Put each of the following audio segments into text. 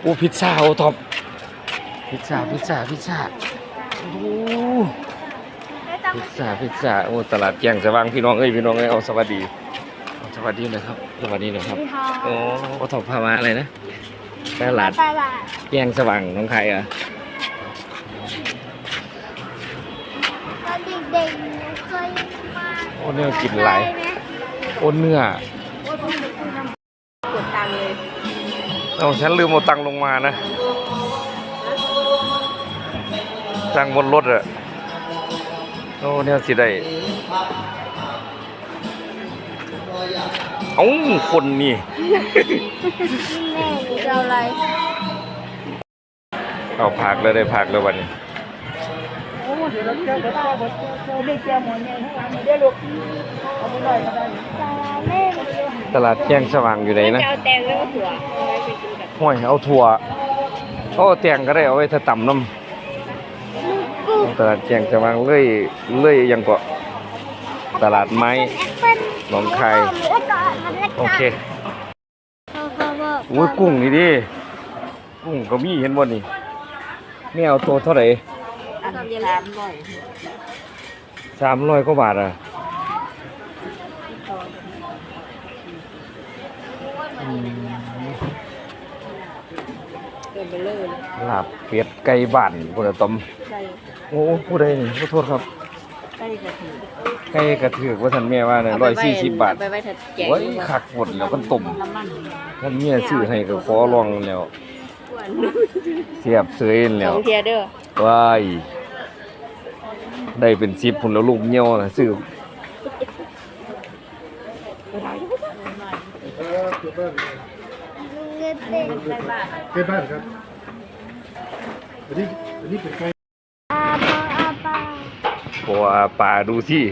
โอ้พิซซ่าโอท็อปพิซซ่าพิซซ่าพิซซ่าโอ้พิซซ่าพิซซ่าโอ้ตลาดแกงสว่างพี่น้องเอ้ยพี่น้องเอ้ยเอาสวัสดีเอาสวัสดีหนะครับสวัสดีหนะครับโอ้โอท็อปพามาอะไรนะตลาดตลาดแกงสว่างน้องใครอะตอนเด็กๆหนูเคยมาโอ้เนี่ยกินหลายโอ้เนื้อ เอาฉันลืมเอาตังค์ลงมานะ ตังค์บนรถอะโอ้เนี่ยสิได้เอ้าคนนี่แม่หนูจะเอาอะไรเอาผักเลยได้ผักเลยวันนี้โอ้เดี๋ยวเราเจอเดี๋ยวเราเจอเจอได้เจอหมดเนี่ยทั้งวัน ตลาดแจ้งสว่างอยู่ไหนนะจะเอาแตงแล้วก็ถั่วเอาไว้ไปกินกับห้วยเอาถั่วโอ้แตงก็ได้เอาไว้ถ้าต่ำน้ำตลาดแจ้งสว่างเลื่อยเลื่อยยังก็ตลาดไม้หนองคายโอเคอกโอ้ยกุ้งนี่ดิกุ้งก็มีเห็นบ่นี่ไม่เอาตัวเท่าไหร่ อันนี้สามร้อยสามร้อยกว่าบาทอะอืมเกินไปเลยลาบเป็ดไก่บ้านพุ่นน่ะตอมใส่โอ้ผู้ใดนี่ขอโทษครับใส่กระถิ่นไก่กระเถือกว่าท่านแม่ว่าเนี่ยร้อยสี่สิบบาทไปไว้ถัดแจกโอ้ยคักหมดแล้วมันต้มน้ำมันท่านเมียซื้อให้ก็ขอลองแล้วอ้วนเสียบเสยสแล้วองเทียเด้อว้าย ได้เป็นสิบพุ่นแล้วลูกเหี่ยวนะซื้อเงินเต็มใส่บ้านใกล้บ้านครับอันนี้อันนี้เป็นไก่อาปาอาปาเพราะว่าปลาดูที่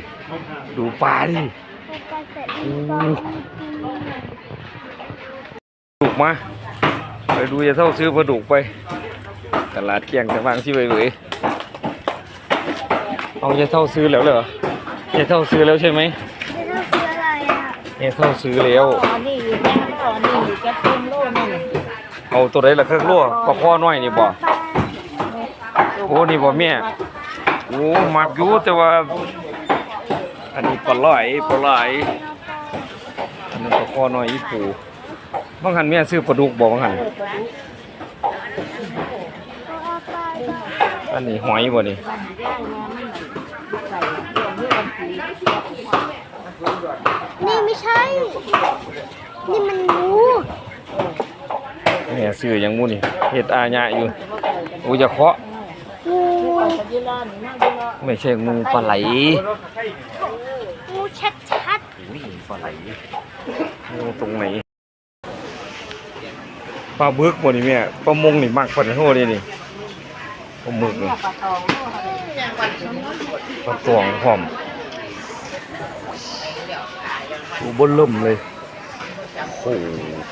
ดูปลาดิแล้วก็เสร็จอีกก็ดุกมาไปดูจะเท่าซื้อปลาดุกไป ตลาดเกียงสว่างที่ไปเลย เอาจะเท่าซื้อแล้วเหรอจะเท่าซื้อแล้วใช่ไหมไม่ต้องซื้ออะไรอะจะเท่าซื้อแล้วอันนี้อยู่แม่ก็อันนี้อยู่กระตุ้นโลนึงเอาตัวใดละเครื่องรั่วปลาข้อน้อยนี่บ่ โอ้นี่บ่แม่ โอ้มักอยู่แต่ว่า อันนี้ปลาไหลปลาไหลอันนั้นปลาข้อน้อยอีปูบางหันแม่ซื้อปลาดุกบ่บางหันปลาป อันนี้หอยบ่นี่นี่ไม่ใช่ นี่มันงูแม่ซื้อหยังหมูนี่เฮ็ดอาญะอยู่โอ้อย่าเคาะงูไม่ใช่งูปลาไหลงูชัดชัดอุ้ยปลาไหลงูตรงไหนปลาบึกบ่นี่แม่ปลามงนี่มักปานโหนี่นี่ ปลาหมึกนี่ปลาตองปลาตวงพร้อมดูบนเริ่มเลยโอ้โห